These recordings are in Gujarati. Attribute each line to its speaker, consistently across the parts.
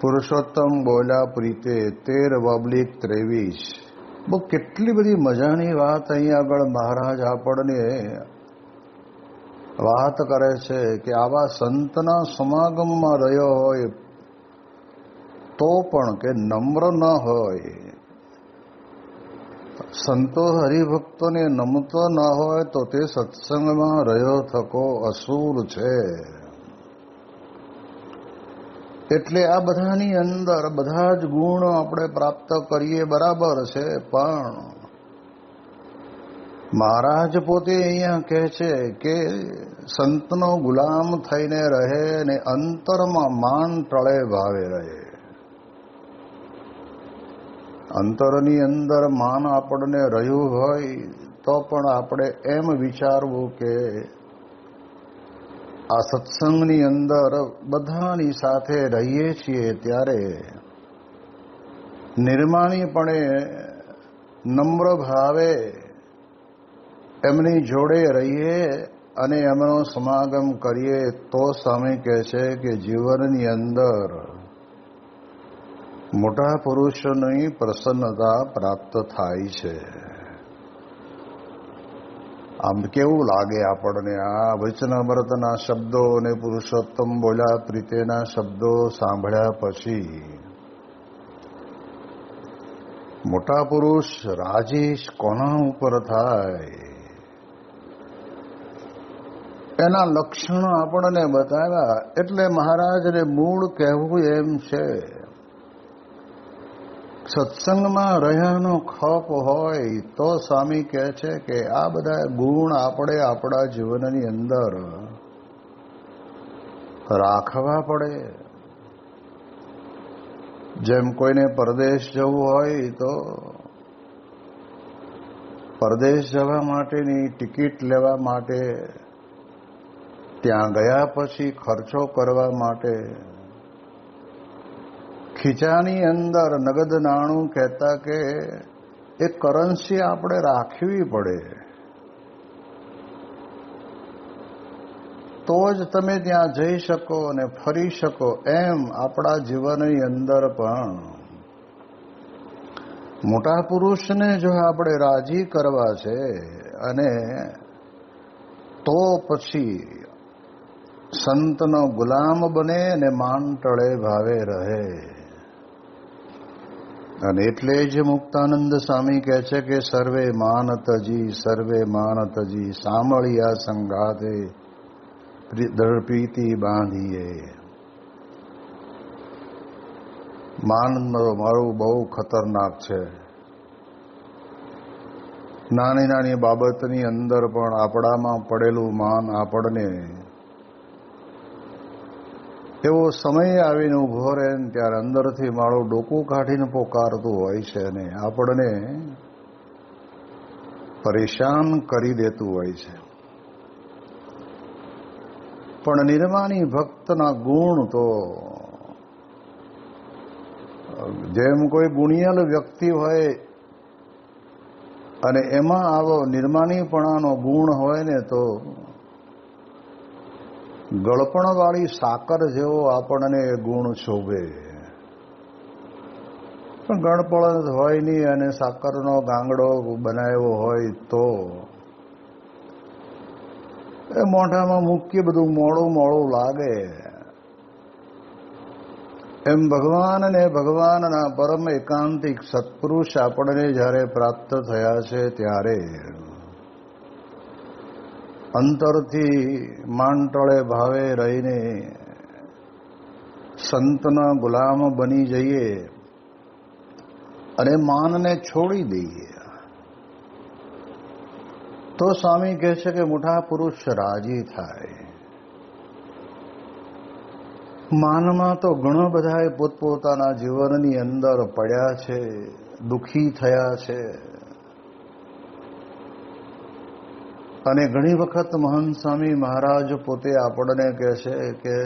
Speaker 1: પુરુષોત્તમ બોલ્યા પ્રીતે તેર પબ્લિક ત્રેવીસ. બહુ કેટલી બધી મજાની વાત અહીં આગળ મહારાજ આપણને વાત કરે છે કે આવા સંતના સમાગમમાં રહ્યો હોય તો પણ કે નમ્ર ન હોય. સંતો હરિભક્તોને નમતો ન હોય તો તે સત્સંગમાં રહ્યો થકો અસુર છે. એટલે આ બધાની અંદર બધા જ ગુણ આપણે પ્રાપ્ત કરીએ બરાબર છે, પણ મહારાજ પોતે અહીંયા કહે છે કે સંતનો ગુલામ થઈને રહે અને અંતરમાં માન ટળે ભાવે રહે. અંતરની અંદર માન આપણને રહ્યું હોય તો પણ આપણે એમ વિચારવું કે આ સત્સંગની અંદર બધાની સાથે રહીએ છીએ ત્યારે નિર્માણીપણે નમ્ર ભાવે એમની જોડે રહીએ અને એમનો સમાગમ કરીએ તો સ્વામી કહે છે કે જીવનની અંદર મોટા પુરુષોની પ્રસન્નતા પ્રાપ્ત થાય છે. આમ કેવું લાગે આપણને? આ વચનામૃતના શબ્દો અને પુરુષોત્તમ બોલ્યા પ્રીતેના શબ્દો સાંભળ્યા પછી મોટા પુરુષ રાજેશ કોના ઉપર થાય? એના લક્ષણો આપણને બતાવ્યા. એટલે મહારાજને મૂળ કહેવું એમ છે. સત્સંગમાં રહ્યાનો ખપ હોય તો સ્વામી કહે છે કે આ બધા ગુણ આપણે આપણા જીવનની અંદર રાખવા પડે. જેમ કોઈને પરદેશ જવું હોય તો પરદેશ જવા માટેની ટિકિટ લેવા માટે, ત્યાં ગયા પછી ખર્ચો કરવા માટે ખીચાની અંદર નગદ નાણું કહેતા કે એ કરન્સી આપણે રાખવી પડે. તો જ તમે ત્યાં જઈ શકો અને ફરી શકો એમ આપણા જીવનની અંદર પણ. મોટા પુરુષને જો આપણે રાજી કરવા છે અને તો પછી સંતનો ગુલામ બને અને માન ટળે ભાવે રહે. અને એટલે જ મુક્તાનંદ સ્વામી કહે છે કે સર્વે માનતજી સર્વે માનતજી, સાંભળ્યા સંગાતે પ્રીતિ બાંધીએ. માન મારું બહુ ખતરનાક છે. નાની નાની બાબતની અંદર પણ આપણામાં પડેલું માન આપણને એવો સમય આવીને ઊભો રહે ને ત્યારે અંદરથી માળો ડોકું કાઢીને પોકારતું હોય છે અને આપણને પરેશાન કરી દેતું હોય છે. પણ નિર્માણી ભક્તના ગુણ તો જેમ કોઈ ગુણિયલ વ્યક્તિ હોય અને એમાં આવો નિર્માનીપણાનો ગુણ હોય ને તો ગળપણવાળી સાકર જેવો આપણને ગુણ શોભે. પણ ગળપણ હોય નહીં અને સાકરનો ગાંગડો બનાવ્યો હોય તો. એ મોઢામાં મૂકીએ બધું મોડું મોડું લાગે. એમ ભગવાન અને ભગવાનના પરમ એકાંતિક સત્પુરુષ આપણને જ્યારે પ્રાપ્ત થયા છે ત્યારે. અંતરથી માંટળે ભાવે રહીને સંતના ગુલામ બની જઈએ અને માનને છોડી દઈએ. તો સ્વામી કહે છે કે મોટા પુરુષ રાજી થાય. માનમાં તો ઘણા બધા પોતપોતાના જીવનની અંદર પડ્યા છે, દુખી થયા છે. અને ઘણી વખત મહંત સ્વામી મહારાજ પોતે આપણને કહે છે કે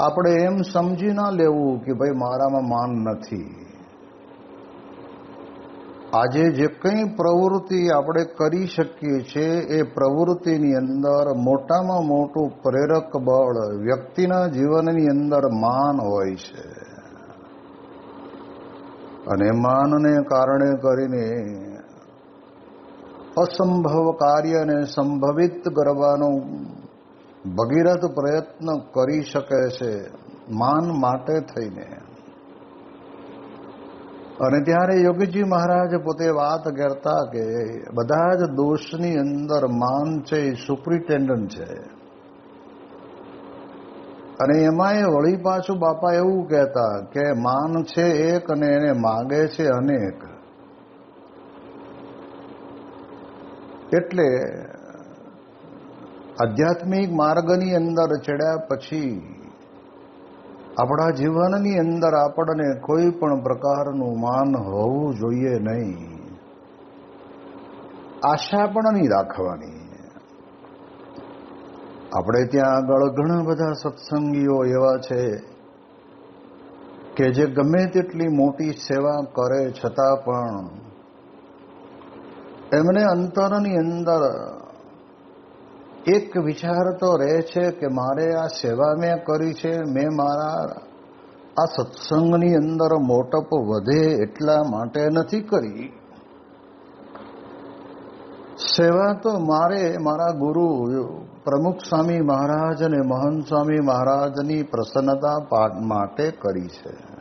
Speaker 1: આપણે એમ સમજી ના લેવું કે ભાઈ મારામાં માન નથી. આજે જે કંઈ પ્રવૃત્તિ આપણે કરી શકીએ છીએ એ પ્રવૃત્તિની અંદર મોટામાં મોટું પ્રેરક બળ વ્યક્તિના જીવનની અંદર માન હોય છે. અને માનને કારણે કરીને અસંભવ કાર્યને સંભવિત કરવાનો ભગીરથ પ્રયત્ન કરી શકે છે, માન માટે થઈને. અને ત્યારે યોગીજી મહારાજ પોતે વાત કરતા કે બધા જ દોષની અંદર માન છે, એ સુપ્રિન્ટેન્ડન્ટ છે. અને એમાં એ વળી પાછું બાપા એવું કહેતા કે માન છે એક અને એને માગે છે અનેક. એટલે આધ્યાત્મિક માર્ગની અંદર ચડ્યા પછી આપણા જીવનની અંદર આપણને કોઈ પણ પ્રકારનું માન હોવું જોઈએ નહીં. આશા પણ નહીં રાખવાની. આપણે ત્યાં આગળ ઘણા બધા સત્સંગીઓ એવા છે કે જે ગમે તેટલી મોટી સેવા કરે છતાં પણ એમને અંતરની અંદર એક વિચાર તો રહે છે કે મારે આ સેવા મેં કરી છે, મેં મારા આ સત્સંગની અંદર મોટપ વધે એટલા માટે નથી કરી. સેવા તો મારે મારા ગુરુ પ્રમુખ સ્વામી મહારાજ અને મહંત સ્વામી મહારાજની પ્રસન્નતા માટે કરી છે.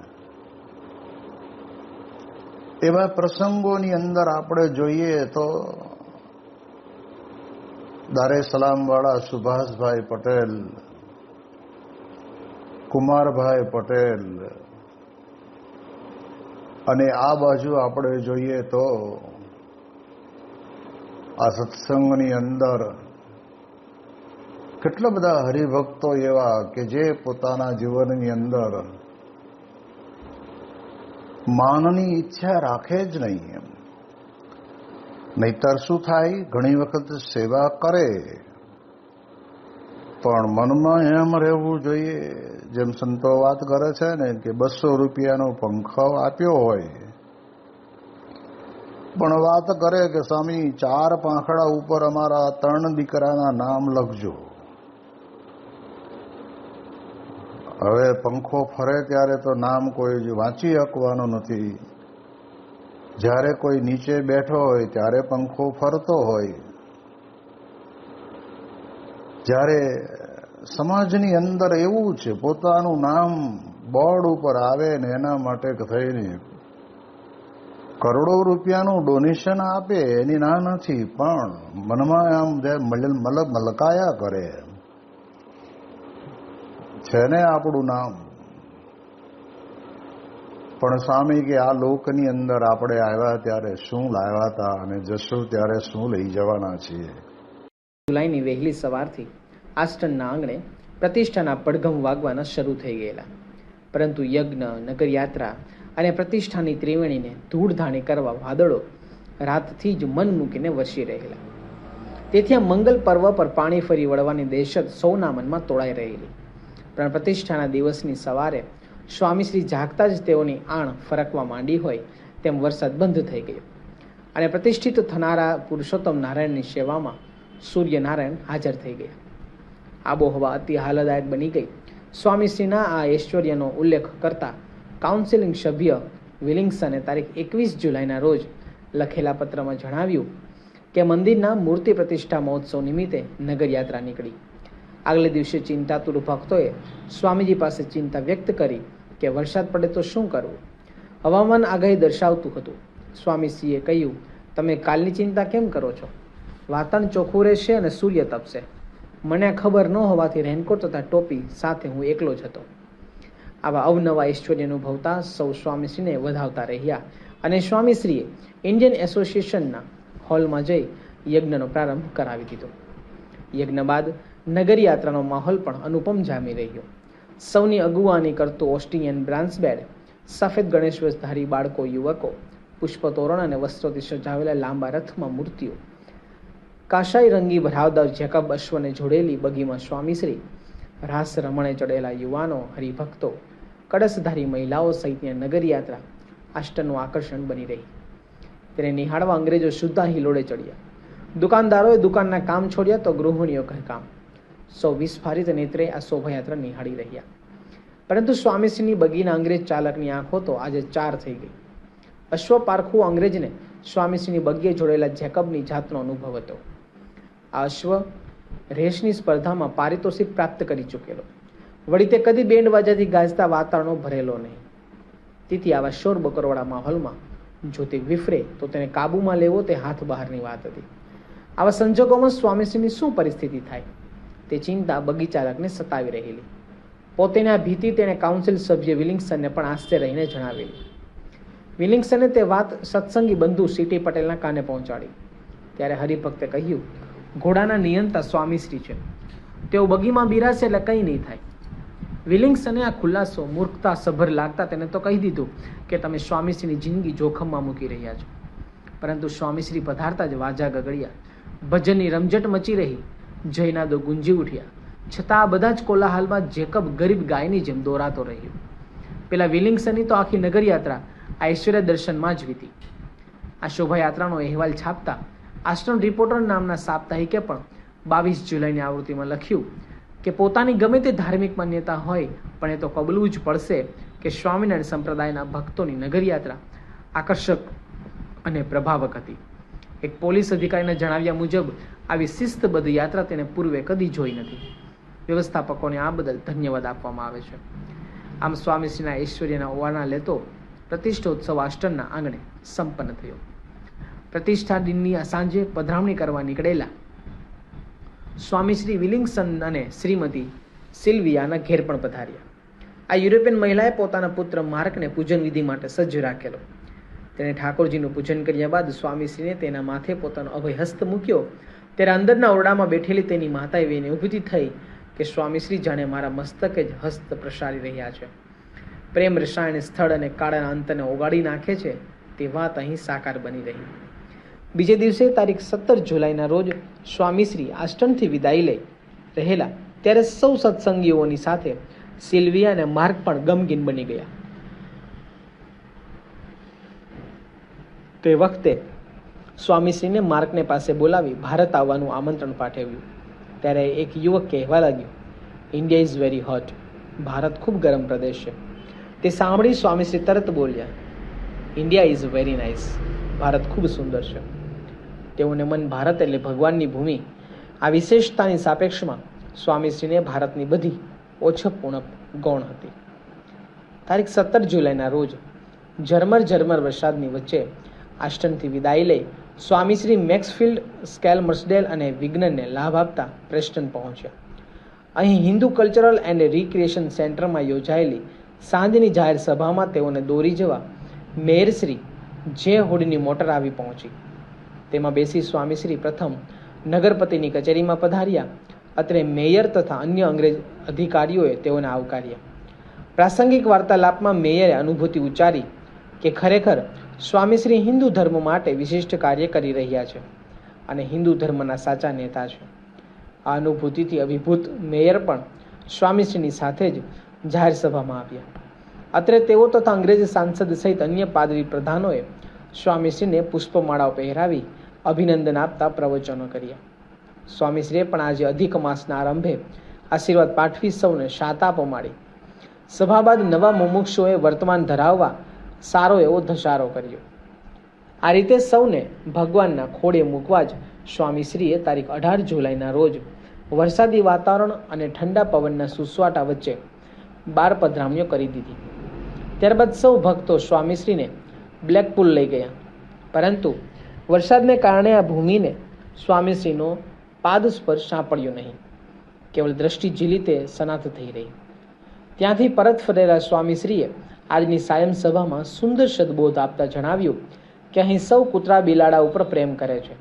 Speaker 1: એવા પ્રસંગોની અંદર આપણે જોઈએ તો દારે સલામવાળા સુભાષભાઈ પટેલ, કુમારભાઈ પટેલ અને આ બાજુ આપણે જોઈએ તો આ સત્સંગની અંદર કેટલા બધા હરિભક્તો એવા કે જે પોતાના જીવનની અંદર માનની ઈચ્છા રાખે જ નહીં એમ. નહીતર શું થાય? ઘણી વખત સેવા કરે. પણ મનમાં એમ રહેવું જોઈએ, જેમ સંતો વાત કરે છે ને, કે બસો રૂપિયાનો પંખો આપ્યો હોય. પણ વાત કરે કે, સ્વામી, ચાર પાંખડા ઉપર અમારા ત્રણ દીકરાના નામ લખજો. હવે પંખો ફરે ત્યારે તો નામ કોઈ વાંચી શકવાનું નથી. જ્યારે કોઈ નીચે બેઠો હોય ત્યારે પંખો ફરતો હોય. જ્યારે સમાજની અંદર એવું છે, પોતાનું નામ બોર્ડ ઉપર આવે ને એના માટે થઈને કરોડો રૂપિયાનું ડોનેશન આપે એની ના નથી, પણ મનમાં આમ મતલબ મલકાયા કરે. છે ને આપણું નામ? પણ સ્વામી કે આ લોકની અંદર આપણે આવ્યા ત્યારે શું લાવ્યા હતા અને જશું ત્યારે શું લઈ જવાના છીએ?
Speaker 2: જુલાઈની વહેલી સવારથી આસ્ટનના આંગણે પ્રતિષ્ઠાના પડઘમ વાગવાના શરૂ થઈ ગયેલા. પરંતુ યજ્ઞ, નગરયાત્રા અને પ્રતિષ્ઠાની ત્રિવેણીને ધૂળધાણી કરવા વાદળો રાતથી જ મન મૂકીને વસી રહેલા. તેથી આ મંગલ પર્વ પર પાણી ફરી વળવાની દહેશત સૌના મનમાં તોળાઈ રહેલી. પણ પ્રતિષ્ઠાના દિવસની સવારે સ્વામીશ્રી જાગતા જ તેઓની આણ ફરકવા માંડી હોય તેમ વરસાદ બંધ થઈ ગયો. અને પ્રતિષ્ઠિત થનારા પુરુષોત્તમ નારાયણની સેવામાં સૂર્યનારાયણ હાજર થઈ ગયા. આબોહવા અતિ હાલદાયક બની ગઈ. સ્વામીશ્રીના આ ઐશ્વર્યનો ઉલ્લેખ કરતા કાઉન્સિલિંગ સભ્ય વિલિંગ્સને તારીખ એકવીસ જુલાઈના રોજ લખેલા પત્રમાં જણાવ્યું કે મંદિરના મૂર્તિ પ્રતિષ્ઠા મહોત્સવ નિમિત્તે નગરયાત્રા નીકળી. આગલે દિવસે ચિંતાતુર ભક્તોએ સ્વામીજી પાસે ચિંતા વ્યક્ત કરી કે વરસાદ પડે તો શું કરવું? હવામાન આગાહી દર્શાવતું હતું. સ્વામીશ્રીએ કહ્યું, તમે કાલની ચિંતા કેમ કરો છો? વાતાવરણ ચોખ્ખું રહેશે અને સૂર્ય તપશે. મને ખબર ન હોવાથી રેનકોટ તથા ટોપી સાથે હું એકલો જ હતો. આવા અવનવા ઐશ્વર્ય અનુભવતા સૌ સ્વામીશ્રીને વધાવતા રહ્યા અને સ્વામીશ્રીએ ઇન્ડિયન એસોસિએશનના હોલમાં જઈ યજ્ઞનો પ્રારંભ કરાવી દીધો. યજ્ઞ બાદ નગર યાત્રાનો માહોલ પણ અનુપમ જામી રહ્યો. સૌની અગુવાની કરતું ઓસ્ટિયન બ્રાન્સબેડ, સફેદ ગણેશ વેશધારી બાળકો, યુવકો, પુષ્પતોરણ અને વસ્ત્રોથી સજાવેલા લાંબા રથમાં મૂર્તિઓ. કાશાઈ રંગી ભરાવદાર જેકબ અશ્વને જોડેલી બગીમાં સ્વામીશ્રી રાસ રમણે ચડેલા યુવાનો, હરિભક્તો, કળશધારી મહિલાઓ સહિતની નગરયાત્રા આષ્ટનું આકર્ષણ બની રહી. તેને નિહાળવા અંગ્રેજો સુદ્ધા હિલોડે ચડ્યા. દુકાનદારોએ દુકાનના કામ છોડ્યા તો ગૃહિણીઓ કહે કામ સૌ વિસ્ફારિત નેત્રે આ શોભાયાત્રા નિહાળી રહ્યા. પરંતુ સ્વામીશ્રીની બગીના અંગ્રેજ ચાલકની આંખો તો આજે ચાર થઈ ગઈ. અશ્વ પારખું અંગ્રેજને સ્વામીશ્રીની બગીએ જોડેલા જેકબની જાતનો અનુભવ હતો. આ અશ્વ રેસની સ્પર્ધામાં પારિતોષિક પ્રાપ્ત કરી ચૂકેલો. વળી તે કદી બેન્ડ વાજાથી ગાજતા વાતાવરણો ભરેલો નહીં. તેથી આવા શોર બકરવાળા માહોલમાં જો તે વિફરે, તો તેને કાબૂમાં લેવો તે હાથ બહારની વાત હતી. આવા સંજોગોમાં સ્વામીશ્રીની શું પરિસ્થિતિ થાય? તે ચિંતા બગીચાલકને સતાવી રહેલી. પોતેની આ ભીતિ તેણે કાઉન્સિલ સભ્ય વિલિંગ્સનને પણ આસ્તે રહીને જણાવેલી. વિલિંગ્સને તે વાત સત્સંગી બંધુ સીટી પટેલના કાને પહોંચાડી. ત્યારે હરિભક્તે કહ્યું, ઘોડાના નિયંતા સ્વામીશ્રી છે. તેઓ બગીમાં બિરાશે એટલે કંઈ નહીં થાય. વિલિંગ્સને આ ખુલાસો મૂર્ખતા સભર લાગતા તેને તો કહી દીધું કે તમે સ્વામીશ્રીની જિંદગી જોખમમાં મૂકી રહ્યા છો. પરંતુ સ્વામીશ્રી પધારતા જ વાજા ગગડ્યા. ભજનની રમઝટ મચી રહી. જયનાદો ગુંજી ઉઠ્યા. છતાં આ બધા જ કોલાહાલમાં જેકબ ગરીબ ગાયની જેમ દોરાતો રહ્યો. પેલા વિલિંગ્સનની તો આખી નગરયાત્રા ઐશ્વર્ય દર્શનમાં જ વીતી. આ શોભાયાત્રાનો અહેવાલ છાપતા આશ્રમ રિપોર્ટર નામના સાપ્તાહિકે પણ બાવીસ જુલાઈની આવૃત્તિમાં લખ્યું કે પોતાની ગમે તે ધાર્મિક માન્યતા હોય, પણ એ તો કબલવું જ પડશે કે સ્વામિનારાયણ સંપ્રદાયના ભક્તોની નગરયાત્રા આકર્ષક અને પ્રભાવક હતી. એક પોલીસ અધિકારીને જણાવ્યા મુજબ, આવી શિસ્તબદ્ધ યાત્રા તેને પૂર્વે કદી જોઈ નથી. વ્યવસ્થાપકોને આ બદલ ધન્યવાદ આપવામાં આવે છે. આમ સ્વામીશ્રીના ઐશ્વર્યના ઓવાના લેતો પ્રતિષ્ઠોત્સવ આષ્ટનના આંગણે સંપન્ન થયો. પ્રતિષ્ઠા દિનની સાંજે પધરામણી કરવા નીકળેલા સ્વામી શ્રી વિલિંગ્સન અને શ્રીમતી સિલ્વિયાના ઘેર પણ પધાર્યા. આ યુરોપિયન મહિલાએ પોતાના પુત્ર માર્કને પૂજન વિધિ માટે સજ્જ રાખેલો. તેણે ઠાકોરજીનું પૂજન કર્યા બાદ સ્વામીશ્રીને તેના માથે પોતાનો અભય હસ્ત મૂક્યો. ત્યારે અંદરના ઓરડામાં બેઠેલી તેની માતાએ વેને ઊભી થઈ કે સ્વામીશ્રી જાણે મારા મસ્તકે જ હસ્ત પ્રસારી રહ્યા છે. પ્રેમ રસાયણ સ્થળ અને કાળાના અંતને ઓગાળી નાખે છે તે વાત અહીં સાકાર બની રહી. બીજે દિવસે તારીખ સત્તર જુલાઈના રોજ સ્વામીશ્રી આષ્ટનથી વિદાય લઈ રહેલા ત્યારે સૌ સત્સંગીઓની સાથે સિલ્વિયા અને માર્ગ પણ ગમગીન બની ગયા. તે વખતે સ્વામીશ્રીને માર્કને પાસે બોલાવી ભારત આવવાનું આમંત્રણ પાઠવ્યું. ત્યારે એક યુવક કહેવા લાગ્યો, India is very hot. Bharat ખૂબ ગરમ પ્રદેશ છે. તે સાંભળી સ્વામીશ્રી તરત બોલ્યા, India is very nice. Bharat ખૂબ સુંદર છે. તેઓને મન ભારત એટલે ભગવાનની ભૂમિ. આ વિશેષતાની સાપેક્ષમાં સ્વામીશ્રીને ભારતની બધી ઓછપૂર્ણ ગૌણ હતી. તારીખ સત્તર જુલાઈના રોજ ઝરમર ઝરમર વરસાદની વચ્ચે આસ્ટનથી વિદાય લઈ સ્વામીશ્રી મેક્સફિલ્ડ સ્કેલ મર્સડેલ અને વિજ્ઞાનને લાભ આપતા પ્રેસ્ટન પહોંચ્યા. અહીં હિન્દુ કલ્ચરલ એન્ડ રિક્રિએશન સેન્ટરમાં યોજાયેલી સાંજની જાહેર સભામાં તેઓને દોરી જવા મેયરશ્રી જે હોડીની મોટર આવી પહોંચી. તેમાં બેસી સ્વામીશ્રી પ્રથમ નગરપતિની કચેરીમાં પધાર્યા, અત્રે મેયર તથા અન્ય અંગ્રેજ અધિકારીઓએ તેઓને આવકાર્યા. પ્રાસંગિક વાર્તાલાપમાં મેયરે અનુભૂતિ ઉચ્ચારી કે ખરેખર સ્વામીશ્રી હિન્દુ ધર્મ માટે વિશિષ્ટ કાર્ય કરી રહ્યા છે અને હિન્દુ ધર્મના સાચા નેતા છે. આ અનુભૂતિથી અભિભૂત મેયર પણ સ્વામીશ્રીની સાથે જ જાહેર સભામાં આવ્યા. અત્રે તેઓ તથા અંગ્રેજ સાંસદ સહિત અન્ય પાદરી પ્રધાનોએ સ્વામીશ્રીને પુષ્પમાળાઓ પહેરાવી અભિનંદન આપતા પ્રવચનો કર્યા. સ્વામીશ્રીએ પણ આજે અધિક માસના આરંભે આશીર્વાદ પાઠવી સૌને શાતા પમાડી સભા બાદ નવા મુમુક્ષુઓએ વર્તમાન ધરાવવા સારો એવો ધસારો કર્યો. આ રીતે સૌને ભગવાનના ખોડે મૂકવા જ સ્વામીશ્રીએ તારીખ અઢાર જુલાઈના રોજ વરસાદી વાતાવરણ અને ઠંડા પવનના સુસવાટા વચ્ચે બાર પધરામણીઓ કરી દીધી. ત્યારબાદ સૌ ભક્તો સ્વામીશ્રીને બ્લેકપુલ લઈ ગયા. પરંતુ વરસાદને કારણે આ ભૂમિને સ્વામીશ્રીનો પાદ સ્પર્શ સાંપડ્યો નહીં. કેવળ દ્રષ્ટિ ઝીલી તે સનાથ થઈ રહી. ત્યાંથી પરત ફરેલા સ્વામીશ્રીએ આજની સાયમ સભામાં સુંદર સદબોધ આપતા જણાવ્યું કે અહીં સૌ કૂતરા બિલાડા ઉપર પ્રેમ કરે છે.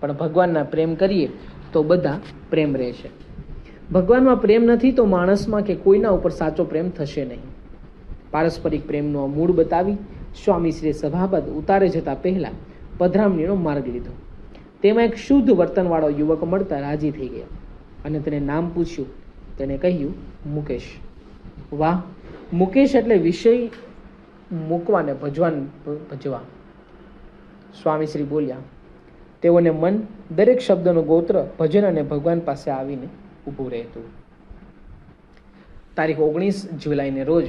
Speaker 2: પણ ભગવાનના પ્રેમ કરીએ તો બધા પ્રેમ રહેશે. ભગવાનમાં પ્રેમ નથી તો માણસમાં કે કોઈના ઉપર સાચો પ્રેમ થશે નહીં. પારસ્પરિક પ્રેમનો મૂળ બતાવી સ્વામીશ્રીએ સભાપદ ઉતારે જતા પહેલાં પધરામણીનો માર્ગ લીધો. તેમાં એક શુદ્ધ વર્તનવાળો યુવક મળતા રાજી થઈ ગયા અને તેને નામ પૂછ્યું. તેણે કહ્યું, મુકેશ, વાહ મુકેશ એટલે વિષય મૂકવાને ભજવાન ભજવા. સ્વામી શ્રી બોલ્યા, તેઓને મન દરેક શબ્દનું ગોત્ર ભજન અને ભગવાન પાસે આવીને ઊભું રહેતું. તારીખ ઓગણીસ જુલાઈને રોજ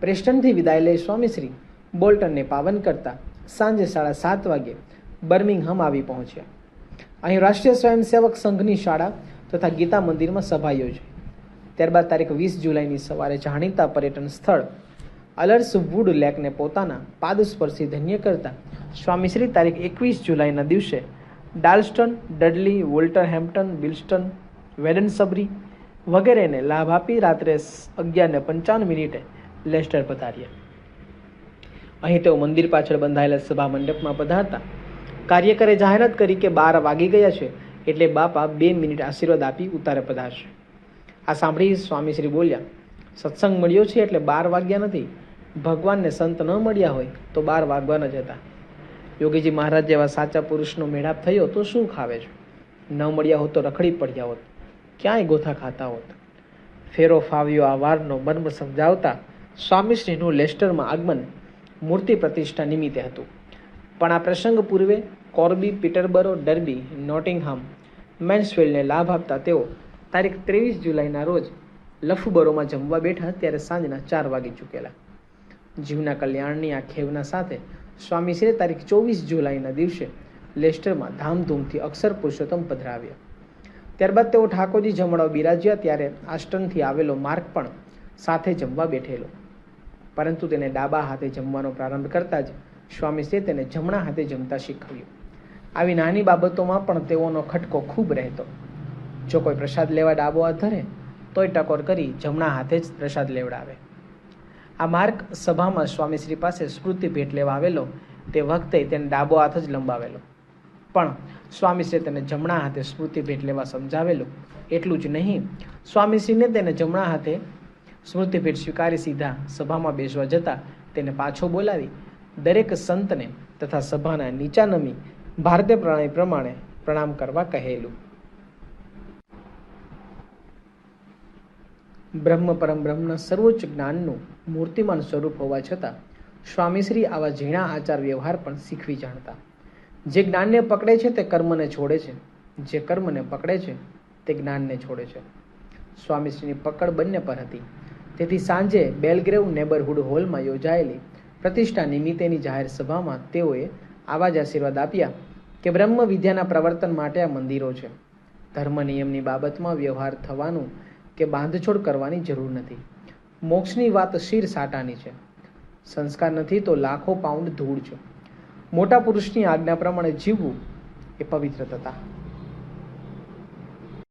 Speaker 2: પ્રેસ્ટનથી વિદાય લઈ સ્વામીશ્રી બોલ્ટનને પાવન કરતા સાંજે સાડા સાત વાગે બર્મિંગહામ આવી પહોંચ્યા. અહીં રાષ્ટ્રીય સ્વયંસેવક સંઘની શાળા તથા ગીતા મંદિરમાં સભા યોજાઈ. ત્યારબાદ તારીખ વીસ જુલાઈની સવારે જાણીતા પર્યટન સ્થળ અલર્સ વુડ લેકને પોતાના પાદસ્પર્શી ધન્ય કરતા સ્વામીશ્રી તારીખ એકવીસ જુલાઈના દિવસે ડાલ્સ્ટન, ડડલી, વોલ્ટરહેમ્પ્ટન બિલ્સ્ટન વેડનસબરી વગેરેને લાભ આપી રાત્રે અગિયારને પંચાવન મિનિટે લેસ્ટર પધાર્યા. અહીં તેઓ મંદિર પાછળ બંધાયેલા સભા મંડપમાં પધારતા કાર્યકરે જાહેરાત કરી કે બાર વાગી ગયા છે એટલે બાપા બે મિનિટ આશીર્વાદ આપી ઉતારે પધારશે. આ સાંભળી સ્વામીશ્રી બોલ્યા, સત્સંગ મળ્યો છે એટલે બાર વાગ્યા નથી. ભગવાનને સંત ન મળ્યા હોય તો બાર વાગવાના જ હતા યોગીજી મહારાજ જેવા સાચા પુરુષનો મેળાપ થયો તો શું ખાવે છે? ન મળ્યા હોત તો રખડી પડ્યા હોત. ક્યાંય ગોથા ખાતા હોત. ફેરો ફાવ્યો આ વારનો મર્મ સમજાવતા સ્વામીશ્રીનું લેસ્ટરમાં આગમન મૂર્તિ પ્રતિષ્ઠા નિમિત્તે હતું. પણ આ પ્રસંગ પૂર્વે કોર્બી, પીટરબરો, ડર્બી, નોટિંગહામ, મેન્સફિલ્ડને લાભ આપતા તેઓ તારીખ ત્રેવીસ જુલાઈના રોજ લફબરોમાં જમવા બેઠા ત્યારે સાંજના ચાર વાગી ચૂકેલા. જીવના કલ્યાણની આ ખેવના સાથે સ્વામીશ્રીએ તારીખ ચોવીસ જુલાઈના દિવસે લેસ્ટરમાં ધામધૂમથી અક્ષર પુરુષોત્તમ પધરાવ્યા. ત્યારબાદ તેઓ ઠાકોરજી જમણો બિરાજ્યા ત્યારે આસ્ટનથી આવેલો માર્ગ પણ સાથે જમવા બેઠેલો. પરંતુ તેને ડાબા હાથે જમવાનો પ્રારંભ કરતા જ સ્વામીશ્રીએ તેને જમણા હાથે જમતા શીખવ્યું. આવી નાની બાબતોમાં પણ તેઓનો ખટકો ખૂબ રહેતો. જો કોઈ પ્રસાદ લેવા ડાબો હાથ ધરે, તોય ટકોર કરી જમણા હાથે જ પ્રસાદ લેવડાવે. આ માર્ગ સભામાં સ્વામીશ્રી પાસે સ્મૃતિ ભેટ લેવા આવેલો, તે વખતે તેને ડાબો હાથ જ લંબાવેલો. પણ સ્વામીશ્રીએ તેને જમણા હાથે સ્મૃતિ ભેટ લેવા સમજાવેલું, એટલું જ નહીં સ્વામીશ્રીને તેને જમણા હાથે સ્મૃતિ ભેટ સ્વીકારી સીધા સભામાં બેસવા જતાં તેને પાછો બોલાવી દરેક સંતને તથા સભાના નીચા નમી ભારતીય પ્રણાલી પ્રમાણે પ્રણામ કરવા કહેલું. બ્રહ્મ પરમ બ્રહ્મના સર્વોચ્ચ જ્ઞાનનું મૂર્તિમાન સ્વરૂપ હોવા છતાં સ્વામીશ્રી આવા ઝીણા આચાર વ્યવહાર પણ શીખવી જાણતા. જે જ્ઞાનને પકડે છે તે કર્મને છોડે છે. જે કર્મને પકડે છે તે જ્ઞાનને છોડે છે. સ્વામીશ્રીની પકડ બંને પર હતી. તેથી સાંજે બેલગ્રેવ નેબરહુડ હોલમાં યોજાયેલી પ્રતિષ્ઠા નિમિત્તેની જાહેર સભામાં તેઓએ આવા જ આશીર્વાદ આપ્યા કે બ્રહ્મ વિદ્યાના પ્રવર્તન માટે આ મંદિરો છે. ધર્મ નિયમની બાબતમાં વ્યવહાર થવાનું કે બાંધછોડ કરવાની જરૂર નથી. મોક્ષની વાત શીર સાટાની છે. સંસ્કાર નથી તો લાખો પાઉન્ડ ધૂળ છે. મોટા પુરુષની આજ્ઞા પ્રમાણે જીવવું એ પવિત્રતા